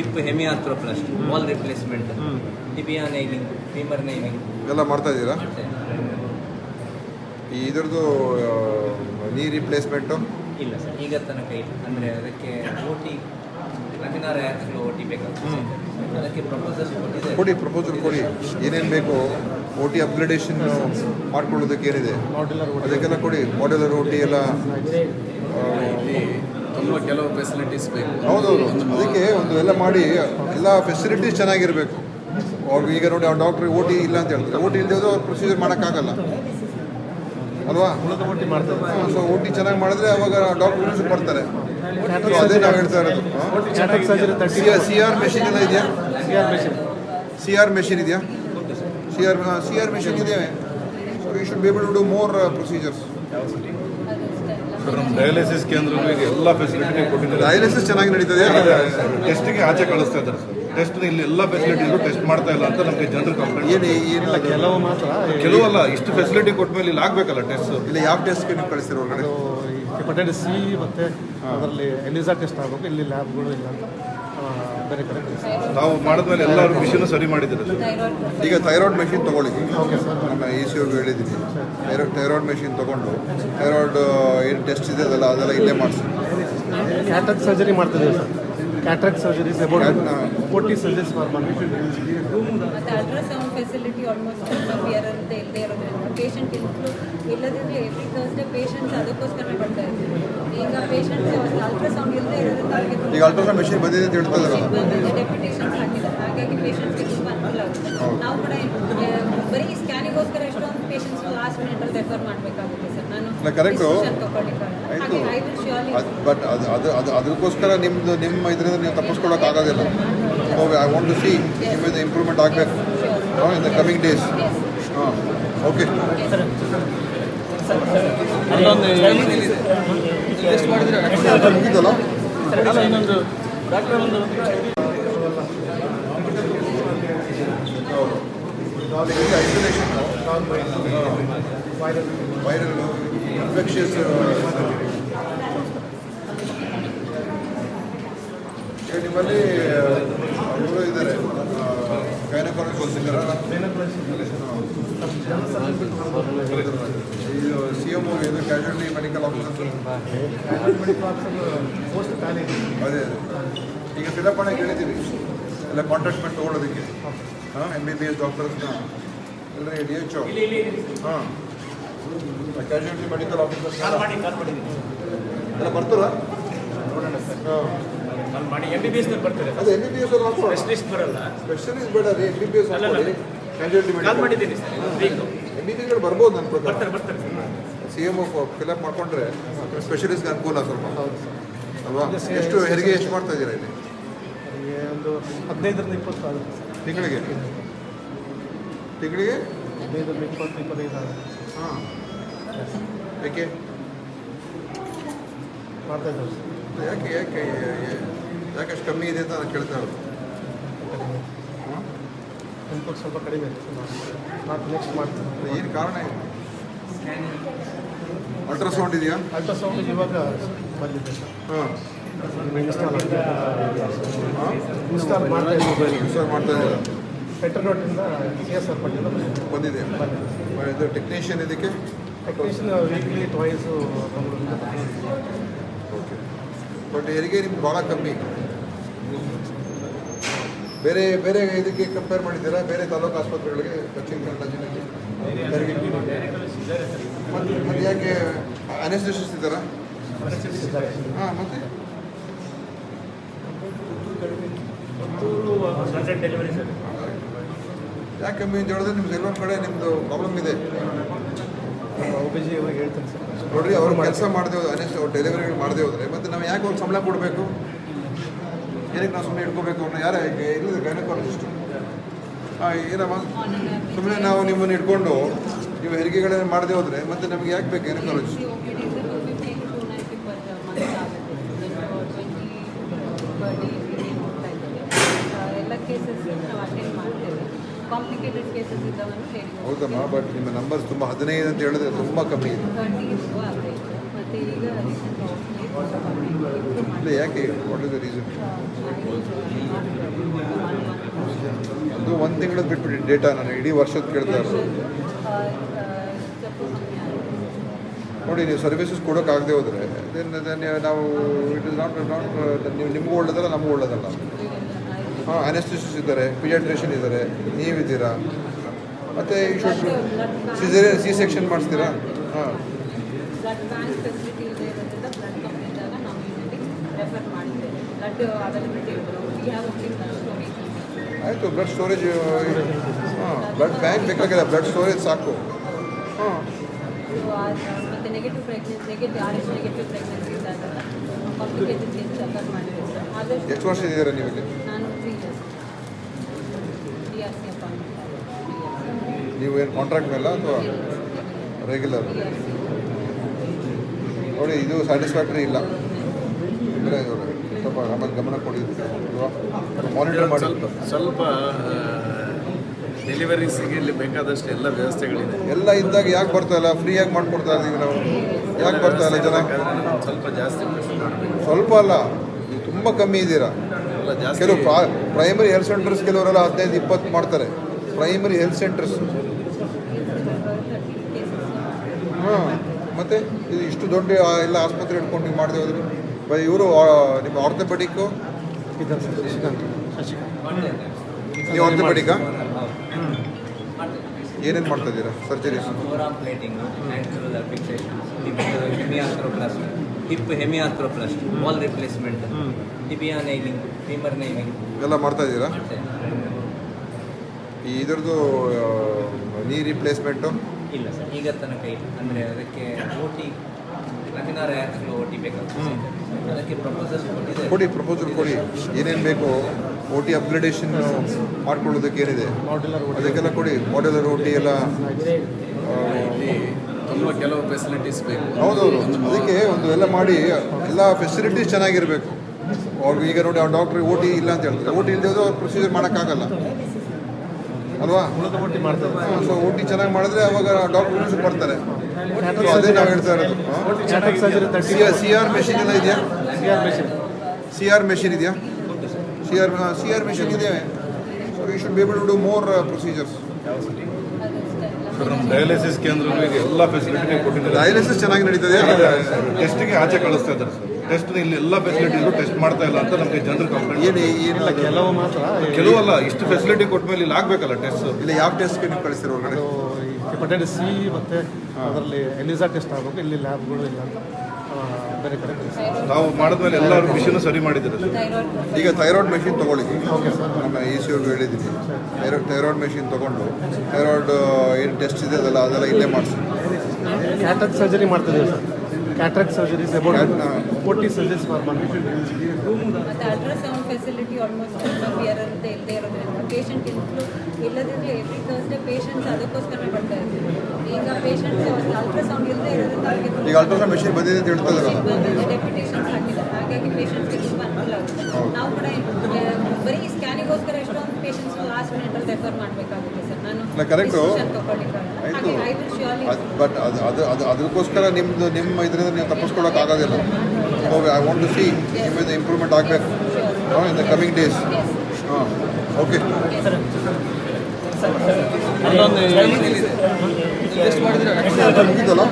Hip hemi. ಆರ್ಥ್ರೋಪ್ಲಾಸ್ಟ್ wall replacement tibia nailing femur nailing ಎಲ್ಲ ಮಾಡ್ತಾ ಇದ್ದೀರಾ? ಈ ಇದ್ರದ್ದು ನೀ ರಿಪ್ಲೇಸ್ಮೆಂಟು ಇಲ್ಲ ಸರ್ ಈಗ ತನಕ ಇಲ್ಲ. ಅಂದರೆ ಅದಕ್ಕೆ ಓಟಿ ಟಿ ಲಮಿನಾರ್ ಆ್ಯಕ್ಸ್ಗಳು ಓ ಟಿ ಬೇಕಾಗ್ತದೆ ಅದಕ್ಕೆ ಪ್ರಪೋಸಲ್ ಕೊಟ್ಟಿದೆ ಕೊಡಿ ಪ್ರಪೋಸಲ್ ಕೊಡಿ. ಏನೇನು ಬೇಕು? ಓ ಟಿ ಅಪ್ಗ್ರೇಡೇಷನ್ ಮಾಡ್ಕೊಳ್ಳೋದಕ್ಕೆ ಏನಿದೆ? ಅದಕ್ಕೆಲ್ಲ ಕೊಡಿ. ಮಾಡ್ಯುಲರ್ ಓ ಟಿ ಎಲ್ಲ ಕೆಲವು ಫೆಸಿಲಿಟೀಸ್ ಬೇಕು. ಹೌದೌದು. ಅದಕ್ಕೆ ಒಂದು ಎಲ್ಲ ಮಾಡಿ, ಎಲ್ಲ ಫೆಸಿಲಿಟೀಸ್ ಚೆನ್ನಾಗಿರಬೇಕು. ಅವ್ರಿಗೆ ಈಗ ನೋಡಿ ಆ ಡಾಕ್ಟ್ರಿಗೆ ಓ ಟಿ ಇಲ್ಲ ಅಂತ ಹೇಳ್ತಾರೆ. ಓ ಟಿ ಇಲ್ಲದೆ ಅವ್ರು ಪ್ರೊಸೀಜರ್ ಮಾಡೋಕ್ಕಾಗಲ್ಲ. ಅಲ್ವಾ? ಸೊ ಓ ಟಿ ಚೆನ್ನಾಗಿ ಮಾಡಿದ್ರೆ ಅವಾಗ ಡಾಕ್ಟರ್ ಬರ್ತಾರೆ. ಮಾಡ್ತಾರೆ ಅದೇ ನಾವು ಹೇಳ್ತಾ ಇರೋದು. ಸಿ ಆರ್ ಮೆಷಿನ್ ಎಲ್ಲ ಇದೆಯಾ? ಸಿ ಆರ್ ಮೆಷಿನ್ ಇದೆಯಾ? C R C R machine ಇದೆಯಾ so you should be able to do more procedures sir ನಮ್ಮ ಡಯಾಲಿಸಿಸ್ ಕೇಂದ್ರ ಎಲ್ಲ ಫೆಸಿಲಿಟಿ ಕೊಟ್ಟಿದ್ದಾರೆ. ಡಯಾಲಿಸಿಸ್ ಚೆನ್ನಾಗಿ ನಡೀತದೆ? ಟೆಸ್ಟಿಗೆ ಆಚೆ ಕಳಿಸ್ತಾ ಇದ್ದಾರೆ. ಸರ್ ಟೆಸ್ಟ್ ಇಲ್ಲಿ ಎಲ್ಲ ಫೆಸಿಲಿಟಿಗಳು ಟೆಸ್ಟ್ ಮಾಡ್ತಾ ಇಲ್ಲ ಅಂತ ನಮಗೆ ಜನರು ಕಂಪ್ಲೇಂಟ್ ಏನು ಏನಿಲ್ಲ ಕೆಲವು ಮಾತ್ರ ಕೆಲವಲ್ಲ ಇಷ್ಟು ಫೆಸಿಲಿಟಿ ಕೊಟ್ಟ ಮೇಲೆ ಇಲ್ಲಿ ಆಗಬೇಕಲ್ಲ ಟೆಸ್ಟ್ ಇಲ್ಲ ಯಾವ ಟೆಸ್ಟ್ಗೆ ನೀವು ಕಳಿಸ್ತೀರ ಒಳಗಡೆ ಹೆಪಟೈಟಿಸ್ ಸಿ ಮತ್ತು ಅದರಲ್ಲಿ ಎಲಿಸಾ ಟೆಸ್ಟ್ ಆಗಬೇಕು ಇಲ್ಲಿ ಲ್ಯಾಬ್ಗಳು ಇಲ್ಲ ಅಂತ ಬೇರೆ ಕಡೆ. ನಾವು ಮಾಡಿದ್ಮೇಲೆ ಎಲ್ಲ ಮಿಷಿನ್ ಸರಿ ಮಾಡಿದ್ರು ಸರ್. ಈಗ ಥೈರಾಯ್ಡ್ ಮೆಷಿನ್ ತೊಗೊಳ್ಳಿ. ನಮ್ಮ ಎ ಸಿ ಅವ್ರಿಗೆ ಹೇಳಿದ್ದೀನಿ. ಥೈರಾಯ್ಡ್ ಥೈರಾಯ್ಡ್ ಮೆಷಿನ್ ತೊಗೊಂಡು ಥೈರಾಯ್ಡ್ ಟೆಸ್ಟ್ ಇದೆ ಅದೆಲ್ಲ ಅದೆಲ್ಲ ಇಲ್ಲೇ ಮಾಡ್ತೀವಿ ಕ್ಯಾಟ್ರಾಕ್ಟ್ ಸರ್ಜರಿ ಮಾಡ್ತಿದ್ದೀವಿ sir. Cataract surgery forty surgeries for month ಮತ್ತು ಅಲ್ಟ್ರಾಸೌಂಡ್ ಫೆಸಿಲಿಟಿ ಆಲ್ಮೋಸ್ಟ್ ನಮ್ಮ ಇರುತ್ತೆ ಇಲ್ಲದೆ ಇರೋದ್ರಿಂದ. ಪೇಷಂಟ್ ಎವ್ರಿ ಥರ್ಸ್ಡೇ ಪೇಷಂಟ್ಸ್ ಅದಕ್ಕೋಸ್ಕರ ಬರ್ತಾ ಇದ್ದಾರೆ ಈಗ ಪೇಷಂಟ್ಸ್ ಅಲ್ಟ್ರಾಸೌಂಡ್ ಇಲ್ಲದೆ ಇರೋದ್ರಿಂದ ಅವ್ರಿಗೆ ಈಗ ಅಲ್ಟ್ರಾಸೌಂಡ್ ಮೆಷಿನ್ ಬಂದಿದೆ ಡೆಪ್ಯುಟೇಷನ್ಸ್ ಹಾಕಿದ್ದಾರೆ ಹಾಗಾಗಿ ಪೇಷಂಟ್ಸ್ಗೆ ತುಂಬ ಅನುಕೂಲ ಆಗುತ್ತೆ. ನಾವು ಕೂಡ ಬರೀ ಸ್ಕ್ಯಾನಿಗೋಸ್ಕರ ಎಷ್ಟೊಂದು ಪೇಷಂಟ್ಸ್ ಲಾಸ್ಟ್ ಮಿನಿಟಲ್ಲಿ ರೆಫರ್ ಮಾಡಬೇಕಾಗುತ್ತೆ. ಇಲ್ಲ, decision ಆಯಿತು. ಅದು ಬಟ್ ಅದು ಅದು ಅದು ಅದಕ್ಕೋಸ್ಕರ ನಿಮ್ಮದು ನಿಮ್ಮ ಇದರಿಂದ ನೀವು ತಪ್ಪಿಸ್ಕೊಳಕ್ಕೆ ಆಗೋದಿಲ್ಲ. So I want to see ನಿಮ್ಮಿಂದ ಇಂಪ್ರೂವ್ಮೆಂಟ್ ಆಗಬೇಕು. ಇನ್ ದ ಕಮಿಂಗ್ ಡೇಸ್ ಹಾಂ ಓಕೆ ಮುಗಿದಲ್ಲ ಐಸೋಲೇಷನ್ ವೈರಲ್ ಇನ್ಫೆಕ್ಷಿಯಸ್ ನಿಮ್ಮಲ್ಲಿ ಅವರು ಇದ್ದಾರೆ ಸಿ ಎಂ ಇದು ಕ್ಯಾಶುಯಾಲಿಟಿ ಮೆಡಿಕಲ್ ಆಫೀಸರ್ ಅದೇ ಈಗ ಫಿಲಪ್ ಮಾಡಕ್ಕೆ ಹೇಳಿದ್ದೀವಿ ಎಲ್ಲ ಕಾಂಟ್ಯಾಕ್ಟ್ ಮಾಡಿ ತೊಗೊಳೋದಕ್ಕೆ ಹಾಂ ಎಂ ಬಿ ಬಿ ಎಸ್ ಡಾಕ್ಟರ್ಸ್ನ ಎಲ್ಲ ಡಿ ಎಚ್ ಒ ಹಾಂ ಕ್ಯಾಶುಯಾಲಿಟಿ ಮೆಡಿಕಲ್ ಮಾಡಿ ಎಲ್ಲ ಬರ್ತಾರ ಕಾಲ್ ಮಾಡಿ. ಎಂ ಬಿ ಬಿ ಎಸ್ ಬರ್ತಾರೆ. ಅದು ಎಂ ಬಿ ಬಿ ಎಸ್ ಅಲ್ಲಿ ಸ್ಪೆಷಲಿಸ್ಟ್ ಬರಲ್ಲ. ಸ್ಪೆಷಲಿಸ್ಟ್ ಬೇಡ ರೀ ಎಂ ಬಿ ಬಿ ಎಸ್ ಹಾಕೊಳ್ಳಿ ಕ್ಯಾಶುಯಾಲಿಟಿ ಕಾಲ್ ಮಾಡಿದ್ದೀನಿ ಸರ್. ಎಂ ಬಿ ಬಿ ಗಳು ಬರ್ಬೋದು ನನ್ನ ಪ್ರಕಾರ. ಬರ್ತಾರೆ ಬರ್ತಾರೆ. ಸಿ ಎಂ ಫಿಲಪ್ ಮಾಡ್ಕೊಂಡ್ರೆ ಸ್ಪೆಷಲಿಸ್ಟ್ಗೆ ಅನುಕೂಲ ಸ್ವಲ್ಪ. ಅಲ್ವಾ? ಎಷ್ಟು ಹೆರಿಗೆ ಎಷ್ಟು ಮಾಡ್ತಾ ಇದ್ದೀರಾ ಇಲ್ಲಿ? ಒಂದು ಹದಿನೈದರಿಂದ ಇಪ್ಪತ್ತು ಆಗುತ್ತೆ ತಿಂಗಳಿಗೆ ತಿಂಗಳಿಗೆ? ಹದಿನೈದರಿಂದ ಇಪ್ಪತ್ತು ಇಪ್ಪತ್ತೈದು ಆಗುತ್ತೆ. ಹಾಂ ಯಾಕೆ? ಮಾಡ್ತಾ ಇದ್ದಾರೆ. ಯಾಕೆ ಯಾಕೆ ಯಾಕೆ ಅಷ್ಟು ಕಮ್ಮಿ ಇದೆ ಅಂತ ನಾನು ಕೇಳ್ತಾ ಇರೋದು. ಇನ್ಪುಟ್ ಸ್ವಲ್ಪ ಕಡಿಮೆ ನಾನು ನೆಕ್ಸ್ಟ್ ಮಾಡ್ತೀನಿ. ಏನು ಕಾರಣ ಏನು? ಅಲ್ಟ್ರಾಸೌಂಡ್ ಇದೆಯಾ? ಅಲ್ಟ್ರಾಸೌಂಡ್ ಇವಾಗ ಬಂದಿದೆ ಹಾಂ. ಇನ್ಸ್ಟಾಲ್ ಮಾಡ್ತಾ ಇದ್ದೀವಿ ಇದ್ದೀರಾ ಪೆಟ್ರೋನೋಟಿಂದ ಸಿ ಎಸ್ ಆರ್ ಪಟ್ಟಿಂದ ಬಂದಿದೆ. ಇದು ಟೆಕ್ನಿಷಿಯನ್ ಇದಕ್ಕೆ? Technician weekly twice okay but ಹೆರಿಗೆ ನಿಮ್ಗೆ ಭಾಳ ಕಮ್ಮಿ? ಬೇರೆ ಬೇರೆ ಇದಕ್ಕೆ ಕಂಪೇರ್ ಮಾಡಿದ್ದೀರಾ? ಬೇರೆ ತಾಲೂಕು ಆಸ್ಪತ್ರೆಗಳಿಗೆ ದಕ್ಷಿಣ ಕನ್ನಡ ಜಿಲ್ಲೆಗೆ ಮತ್ತೆ ಮತ್ತೆ ಯಾಕೆ ಅನೆಸ್ಟೆಸಿಸ್ ಇದ್ದಾರಾ ಹಾಂ ಮತ್ತೆ? ಡೆಲಿವರಿ ಸರ್ ಯಾಕೆ ಕಮ್ಮಿ ಅಂತ ಹೇಳಿದ್ರೆ ನಿಮ್ಗೆ ಎಲ್ಲೊಂದು ಕಡೆ ನಿಮ್ಮದು ಪ್ರಾಬ್ಲಮ್ ಇದೆ ನೋಡ್ರಿ ಅವ್ರು ಕೆಲಸ ಮಾಡದೆ ಹೋದ್ರೆ ಅನೆಸ್ಟ್ ಅವ್ರು ಡೆಲಿವರಿ ಮಾಡಿದೆ ಹೋದ್ರೆ ಮತ್ತೆ ನಾವು ಯಾಕೆ ಅವ್ರಿಗೆ ಸಂಬಳ ಕೊಡಬೇಕು ಏನಕ್ಕೆ ನಾವು ಸುಮ್ಮನೆ ಇಟ್ಕೋಬೇಕು ಅವ್ರನ್ನ ಯಾರು ಇಲ್ಲದ ಗೈನಕಾಲಜಿಸ್ಟು ಹಾಂ ಏನಮ್ಮ ಸುಮ್ಮನೆ ನಾವು ನಿಮ್ಮನ್ನು ಇಟ್ಕೊಂಡು ನೀವು ಹೆರಿಗೆಗಳನ್ನ ಮಾಡದೆ ಹೋದ್ರೆ ಮತ್ತೆ ನಮಗೆ ಯಾಕೆ ಬೇಕು ಗೈನಕಾಲಜಿಸ್ಟ್ ಎಲ್ಲ ಕೇಸಸ್ ನಾವು ಅಟೆಂಡ್ ಮಾಡ್ತೇವೆ ಕಾಂಪ್ಲಿಕೇಟೆಡ್ ಕೇಸಸ್ ಇದ್ದವನ್ನು ಹೇಳಿ ಹೌದಮ್ಮ ಬಟ್ ನಿಮ್ಮ ನಂಬರ್ಸ್ ತುಂಬ ಹದಿನೈದು ಅಂತ ಹೇಳಿದ್ರೆ ತುಂಬ ಕಮ್ಮಿ ಇದೆ ಮತ್ತು ಈಗ ಇಲ್ಲ ಯಾಕೆ ವಾಟ್ ಇಸ್ ದ ರೀಸನ್. ಅದು ಒಂದು ತಿಂಗಳದ್ದು ಬಿಟ್ಬಿಡಿ ಡೇಟಾ ನಾನು ಇಡೀ ವರ್ಷದ ಕೇಳ್ತಾ. ನೋಡಿ ನೀವು ಸರ್ವಿಸಸ್ ಕೊಡೋಕ್ಕಾಗದೆ ಹೋದರೆ ದೆನ್ ದೆನ್ ನಾವು ಇಟ್ ಇಸ್ ನಾಟ್ ನಾಟ್ ನೀವು ನಿಮಗೂ ಒಳ್ಳೇದಲ್ಲ ನಮಗೂ ಒಳ್ಳೇದಲ್ಲ ಹಾಂ ಅನೆಸ್ಟಿಸಿಸ್ ಇದ್ದಾರೆ ಪಿಡಿಯಾಟ್ರಿಷಿಯನ್ ಇದ್ದಾರೆ ನೀವಿದ್ದೀರಾ? ಮತ್ತು ಸಿಸೇರಿಯನ್ ಸಿ ಸೆಕ್ಷನ್ ಮಾಡಿಸ್ತೀರಾ? ಹಾಂ. ಆಯಿತು ಬ್ಲಡ್ ಸ್ಟೋರೇಜ್ ಹಾಂ ಬ್ಲಡ್ ಬ್ಯಾಂಕ್ ಬೇಕಾಗಿಲ್ಲ ಬ್ಲಡ್ ಸ್ಟೋರೇಜ್ ಸಾಕು. ಹಾಂ. ಎಷ್ಟು ವರ್ಷ ಇದ್ದೀರಾ ನೀವು ಇಲ್ಲಿ ನಾನು three years D R C ನೀವು ಏನು ಕಾಂಟ್ರಾಕ್ಟ್ ಮೇಲೆ ಅಥವಾ ರೆಗ್ಯುಲರ್ ನೋಡಿ ಇದು ಸ್ಯಾಟಿಸ್ಫ್ಯಾಕ್ಟ್ರಿ ಇಲ್ಲ. ಅಂದರೆ ಸ್ವಲ್ಪ ಆಮೇಲೆ ಗಮನ ಕೊಡಿ. ಅಲ್ವಾ ಮಾನಿಟರ್ ಮಾಡಿ. ಸ್ವಲ್ಪ ಡೆಲಿವರಿ ಸಿಗಲಿ ಇಲ್ಲಿ ಬೇಕಾದಷ್ಟು ಎಲ್ಲ ವ್ಯವಸ್ಥೆಗಳಿದೆ. ಎಲ್ಲ ಇದ್ದಾಗ ಯಾಕೆ ಬರ್ತಾ ಇಲ್ಲ? ಫ್ರೀಯಾಗಿ ಮಾಡ್ಕೊಡ್ತಾ ಇದ್ದೀವಿ ನಾವು. ಯಾಕೆ ಬರ್ತಾ ಇಲ್ಲ ಜನ? ಸ್ವಲ್ಪ ಜಾಸ್ತಿ ಸ್ವಲ್ಪ ಅಲ್ಲ ನೀವು ತುಂಬ ಕಮ್ಮಿ ಇದ್ದೀರಾ. ಕೆಲವು ಪ್ರೈಮರಿ ಹೆಲ್ತ್ ಸೆಂಟರ್ಸ್ ಕೆಲವರೆಲ್ಲ ಹದಿನೈದು ಇಪ್ಪತ್ತು ಮಾಡ್ತಾರೆ. ಪ್ರೈಮರಿ ಹೆಲ್ತ್ ಸೆಂಟರ್ಸ್ ಹಾಂ ಮತ್ತೆ ಇದು ಇಷ್ಟು ದೊಡ್ಡ ಎಲ್ಲ ಆಸ್ಪತ್ರೆ ಇಟ್ಕೊಂಡು ನೀವು ಮಾಡದೆ ಹೋದ್ರೆ? ಬೈ ಇವರು ನಿಮ್ಮ ಆರ್ಥೋಪೆಡಿಕ್ಕು? ಶಶಿಕಾಂತ್. ನೀವು ಆರ್ಥೋಪೆಡಿಕಾ ಏನೇನು ಮಾಡ್ತಾ ಇದ್ದೀರಾ? Surgery? Hip hemiarthroplasty wall replacement tibia nailing femur nailing. ಎಲ್ಲ ಮಾಡ್ತಾ ಇದ್ದೀರಾ? ಈ ಇದರದ್ದು ನೀ ರಿಪ್ಲೇಸ್ಮೆಂಟು? ಇಲ್ಲ ಸರ್ ಈಗ ತನಕ ಇಲ್ಲ. ಅಂದರೆ ಅದಕ್ಕೆ ಓಟಿ ಟಿ ಯಾತ್ರೆಗಳು ಓಟಿ ಓ ಟಿ ಬೇಕಾಗ್ತದೆ ಅದಕ್ಕೆ ಪ್ರಪೋಸಲ್ ಕೊಟ್ಟಿದೆ ಕೊಡಿ ಪ್ರಪೋಸಲ್ ಕೊಡಿ. ಏನೇನು ಬೇಕು ಓ ಟಿ ಅಪ್ಗ್ರೇಡೇಷನ್ ಮಾಡ್ಕೊಳ್ಳೋದಕ್ಕೆ ಏನಿದೆ? ಮಾಡ್ಯುಲರ್ ಅದಕ್ಕೆಲ್ಲ ಕೊಡಿ. ಮಾಡ್ಯುಲರ್ ಓ ಟಿ ಎಲ್ಲ ಇಲ್ಲಿ ತುಂಬ ಕೆಲವು ಫೆಸಿಲಿಟೀಸ್ ಬೇಕು. ಹೌದೌದು. ಅದಕ್ಕೆ ಒಂದು ಎಲ್ಲ ಮಾಡಿ ಎಲ್ಲ ಫೆಸಿಲಿಟೀಸ್ ಚೆನ್ನಾಗಿರಬೇಕು. ಅವ್ರಿಗೆ ಈಗ ನೋಡಿ ಅವ್ರ ಡಾಕ್ಟ್ರಿಗೆ ಓ ಟಿ ಇಲ್ಲ ಅಂತ ಹೇಳ್ತಾರೆ. ಓ ಟಿ ಇಲ್ಲದೆ ಅವ್ರು ಪ್ರೊಸೀಜರ್ ಮಾಡೋಕ್ಕಾಗಲ್ಲ. ಅಲ್ವಾ? ಮಾಡ್ತಾರೆ ಸೊ ಓ ಟಿ ಚೆನ್ನಾಗಿ ಮಾಡಿದ್ರೆ ಅವಾಗ ಡಾಕ್ಯುಮೆಂಟ್ಸ್ ಬರ್ತಾರೆ So ಅದೇ ನಾವು ಹೇಳ್ತಾ ಇರೋದು. ಸಿ ಆರ್ ಮೆಷಿನ್ ಎಲ್ಲ ಇದೆಯಾ? C R machine C R machine ಇದೆಯಾ? C R C R machine ಇದೆ so you should be able to do more procedures sir ನಮ್ಮ ಡಯಾಲಿಸಿಸ್ ಕೇಂದ್ರಗಳಿಗೆ ಎಲ್ಲ ಫೆಸಿಲಿಟಿ ಕೊಟ್ಟಿದ್ದಾರೆ. ಡಯಾಲಿಸಿಸ್ ಚೆನ್ನಾಗಿ ನಡೀತದೆ. ಟೆಸ್ಟಿಗೆ ಆಚೆ ಕಳಿಸ್ತಾ ಇದ್ದಾರೆ ಸರ್ ಟೆಸ್ಟ್ ಇಲ್ಲಿ ಎಲ್ಲ ಫೆಸಿಲಿಟೀಸು ಟೆಸ್ಟ್ ಮಾಡ್ತಾ ಇಲ್ಲ ಅಂತ ನಮಗೆ ಜನರು ಕಂಪ್ಲೇಂಟ್ ಏನು ಏನಿಲ್ಲ ಕೆಲವು ಮಾತ್ರ ಕೆಲವಲ್ಲ ಇಷ್ಟು ಫೆಸಿಲಿಟಿ ಕೊಟ್ಟ ಮೇಲೆ ಇಲ್ಲಿ ಆಗಬೇಕಲ್ಲ ಟೆಸ್ಟ್ ಇಲ್ಲಿ ಯಾವ ಟೆಸ್ಟ್ ನೀವು ಕಳಿಸಿರೋ ಒಳಗಡೆ ಹೆಪಟೈಟಿಸ್ ಸಿ ಮತ್ತು ಅದರಲ್ಲಿ ಎಲಿಸಾ ಟೆಸ್ಟ್ ಆಗಬೇಕು ಇಲ್ಲಿ ಲ್ಯಾಬ್ಗಳು ಇಲ್ಲ ಅಂತ ಆ, ಬೇರೆ ಕಡೆ ನಾವು ಮಾಡಿದ್ಮೇಲೆ ಎಲ್ಲ ಮಿಷಿನ್ ಸರಿ ಮಾಡಿದ್ದೀರ ಈಗ ಥೈರಾಯ್ಡ್ ಮೆಷಿನ್ ತೊಗೊಳ್ಳಿ. ಓಕೆ ಸರ್ ನಮ್ಮ ಇ ಸಿ ಅವ್ರಿಗೆ ಹೇಳಿದ್ದೀನಿ. ಥೈರಾಯ್ಡ್ ಥೈರಾಯ್ಡ್ ಮೆಷಿನ್ ತೊಗೊಂಡು ಥೈರಾಯ್ಡ್ ಏನು ಟೆಸ್ಟ್ ಇದೆ ಅದೆಲ್ಲ ಅದೆಲ್ಲ ಇಲ್ಲೇ ಮಾಡಿಸಿ. ಕ್ಯಾಟ್ರಾಕ್ ಸರ್ಜರಿ ಮಾಡ್ತಿದ್ದೀವಿ sir cataract surgeries about Cat- forty surgeries for month ಮತ್ತು ಅಲ್ಟ್ರಾಸೌಂಡ್ ಫೆಸಿಲಿಟಿ ಆಲ್ಮೋಸ್ಟ್ ಕ್ಲಿಯರ್ ಅಂತ ಇಲ್ಲದೆ ಇರೋದ್ರಿಂದ ಪೇಷಂಟ್ ಇನ್ಕ್ಲೂ ಇಲ್ಲದಿದ್ದರೆ ಎವ್ರಿ ಥರ್ಸ್ಡೇ ಪೇಷಂಟ್ಸ್ ಅದಕ್ಕೋಸ್ಕರ ಬರ್ತಾ ಇದ್ದಾರೆ ಈಗ ಪೇಷಂಟ್ಸ್ ಅಲ್ಟ್ರಾಸೌಂಡ್ ಇಲ್ಲದೆ ಇರೋದ್ರಿಂದ ಅವ್ರಿಗೆ ಈಗ ಅಲ್ಟ್ರಾಸೌಂಡ್ ಮೆಷಿನ್ ಬಂದಿದೆ ಅಂತ ಹೇಳ್ತದಲ್ಲ ಡೆಪ್ಯುಟೇಷನ್ಸ್ ಹಾಕಿದ್ದಾರೆ ಹಾಗಾಗಿ ಪೇಷಂಟ್ಸ್ಗೆ ತುಂಬ ಅನುಕೂಲ ಆಗುತ್ತೆ. ನಾವು ಕೂಡ ಆ, ಬರೀ ಸ್ಕ್ಯಾನಿಗೋಸ್ಕರ ಎಷ್ಟೊಂದು ಪೇಷಂಟ್ಸ್ ಲಾಸ್ಟ್ ಮಿನಿಟಲ್ಲಿ ರೆಫರ್ ಮಾಡಬೇಕಾಗುತ್ತೆ ಸರ್. ನಾನು ಕರೆಕ್ಟ್. ಆಯಿತು. ಬಟ್ ಅದು ಅದು ಅದು ಅದಕ್ಕೋಸ್ಕರ ನಿಮ್ಮದು ನಿಮ್ಮ ಇದರಿಂದ ನೀವು ತಪ್ಪಿಸ್ಕೊಳ್ಳೋಕ್ಕಾಗೋದಿಲ್ಲ so I want to see ನಿಮ್ಮಿಂದ ಇಂಪ್ರೂವ್ಮೆಂಟ್ ಆಗಬೇಕು. ಇನ್ ದ ಕಮಿಂಗ್ ಡೇಸ್ ಹಾಂ ಓಕೆ ಮುಗಿದಲ್ಲ